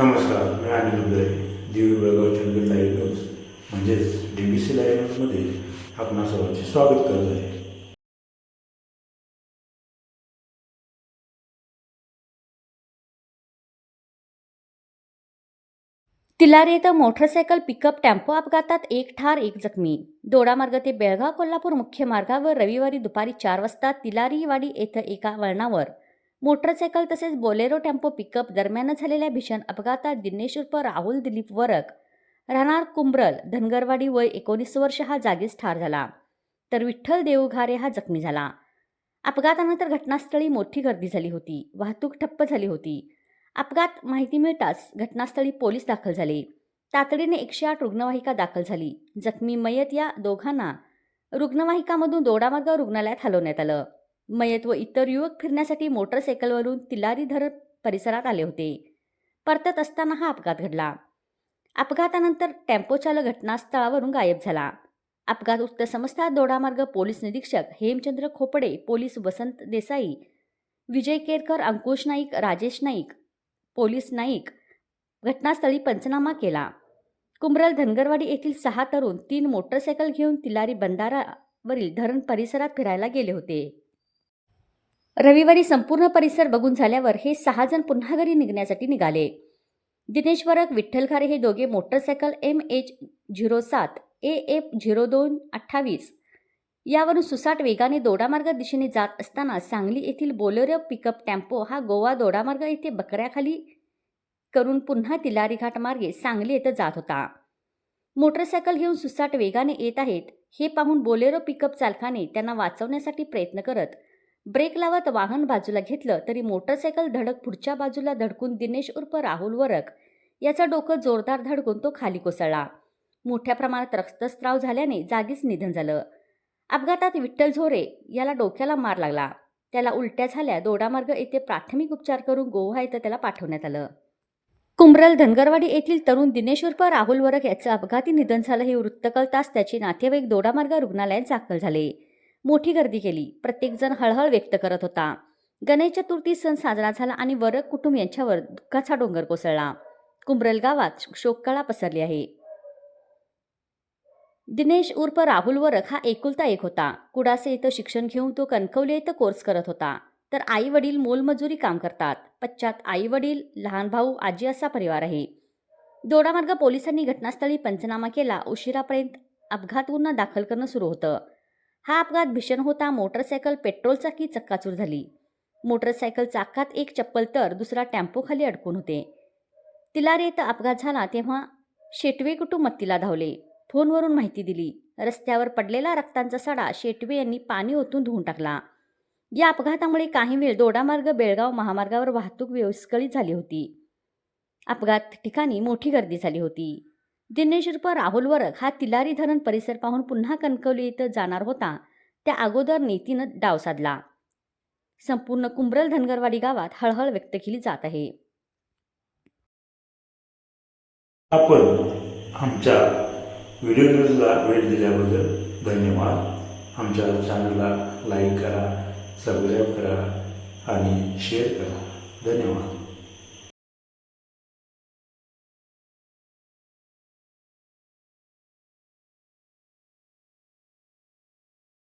नमस्कार मी अनिल उदय दिवी Belgaum Chandgad live news म्हणजेच डी बी सी लाईव्ह न्यूजमध्ये आपणा सर्वांचे स्वागत करत आहे. तिलारी येथे मोटरसायकल पिकअप टेम्पो अपघातात एक ठार एक जखमी. दोडामार्ग ते बेळगाव कोल्हापूर मुख्य मार्गावर रविवारी दुपारी चार वाजता तिलारीवाडी येथे एका वळणावर. मोटरसायकल तसेच बोलेरो टेम्पो पिकअप दरम्यान झालेल्या भीषण अपघातात दिनेश उर्फ राहुल दिलीप वरक राहणार कुंब्रल धनगरवाडी वय एकोणीस वर्ष हा जागीच ठार झाला. तर विठ्ठल देऊघारे हा जखमी झाला. अपघातानंतर घटनास्थळी मोठी गर्दी झाली होती. वाहतूक ठप्प झाली होती. अपघात माहिती मिळताच घटनास्थळी पोलीस दाखल झाले. तातडीने एकशे आठ रुग्णवाहिका दाखल झाली. जखमी मयत या दोघांना रुग्णवाहिकामधून दोडामार्ग रुग्णालयात हलवण्यात आलं. मयत व इतर युवक फिरण्यासाठी मोटरसायकलवरून तिलारी धरण परिसरात आले होते. परतत असताना हा अपघात घडला. अपघातानंतर टेम्पोचालक घटनास्थळावरून गायब झाला. अपघात वृत्त समजता दोडामार्ग पोलीस निरीक्षक हेमचंद्र खोपडे पोलीस वसंत देसाई विजय केरकर अंकुश नाईक राजेश नाईक पोलीस नाईक घटनास्थळी पंचनामा केला. कुंबरल धनगरवाडी येथील सहा तरुण तीन मोटरसायकल घेऊन तिलारी बंधारावरील धरण परिसरात फिरायला गेले होते. रविवारी संपूर्ण परिसर बघून झाल्यावर हे सहा जण पुन्हा घरी निघण्यासाठी निघाले. दिनेश्वरक विठ्ठलखारे विठ्ठल खारे हे दोघे मोटरसायकल एम एच झिरो सात ए एफ झिरो दोन अठ्ठावीस यावरून सुसाट वेगाने दोडामार्ग दिशेने जात असताना सांगली येथील बोलेरो पिकअप टेम्पो हा गोवा दोडामार्ग येथे बकऱ्याखाली करून पुन्हा तिलारी घाट मार्गे सांगली येथे जात होता. मोटरसायकल घेऊन सुसाट वेगाने येत आहेत हे पाहून बोलेरो पिकअप चालकाने त्यांना वाचवण्यासाठी प्रयत्न करत ब्रेक लावत वाहन बाजूला घेतलं तरी मोटरसायकल धडक पुढच्या बाजूला धडकून दिनेश उर्फ राहुल वरक. याचं डोकं जोरदार धडकून तो खाली कोसळला. मोठ्या प्रमाणात रक्तस्त्राव झाल्याने जागीच निधन झालं. अपघातात विठ्ठल झोरे याला डोक्याला मार लागला. त्याला उलट्या झाल्या दोडामार्ग येथे प्राथमिक उपचार करून गोवा येथे त्याला पाठवण्यात आलं. कुंब्रल धनगरवाडी येथील तरुण दिनेश उर्फ राहुल वरक याचं अपघाती निधन झालं हे वृत्त कळताच त्याचे नातेवाईक दोडामार्ग रुग्णालयात दाखल झाले. मोठी गर्दी केली. प्रत्येकजण हळहळ व्यक्त करत होता. गणेश चतुर्थी सण साजरा झाला आणि वरक कुटुंब यांच्यावर दुःखाचा डोंगर कोसळला. कुंब्रल गावात शोककळा पसरली आहे. दिनेश उर्फ राहुल वरक हा एकुलता एक होता. कुडासे इथं शिक्षण घेऊन तो कणकवली इथं कोर्स करत होता. तर आई वडील मोलमजुरी काम करतात. पश्चात आई वडील लहान भाऊ आजी असा परिवार आहे. दोडामार्ग पोलिसांनी घटनास्थळी पंचनामा केला. उशिरापर्यंत अपघात गुन्हा दाखल करणं सुरू होतं. हा अपघात भीषण होता. मोटरसायकल पेट्रोल चाकी चक्काचूर झाली. मोटरसायकल चाकात एक चप्पल तर दुसरा टेम्पोखाली अडकून होते. तिलारे येतं अपघात झाला तेव्हा शेटवे कुटुंब मत्तीला धावले. फोनवरून माहिती दिली. रस्त्यावर पडलेला रक्तांचा सडा शेटवे यांनी पाणी ओतून धुवून टाकला. या अपघातामुळे काही वेळ दोडामार्ग बेळगाव महामार्गावर वाहतूक विस्कळीत झाली होती. अपघात ठिकाणी मोठी गर्दी झाली होती. दिनेश राहुल वरक हा तिलारी धरण परिसर पाहून पुन्हा कणकवली इथं जाणार होता. त्या अगोदर नीतीनं डाव साधला. संपूर्ण कुंब्रल धनगरवाडी गावात हळहळ व्यक्त केली जात आहे. आपण आमच्या व्हिडिओ न्यूजला वेळ दिल्याबद्दल धन्यवाद. आमच्या चॅनलला लाईक करा सबस्क्राईब करा आणि शेअर करा. धन्यवाद.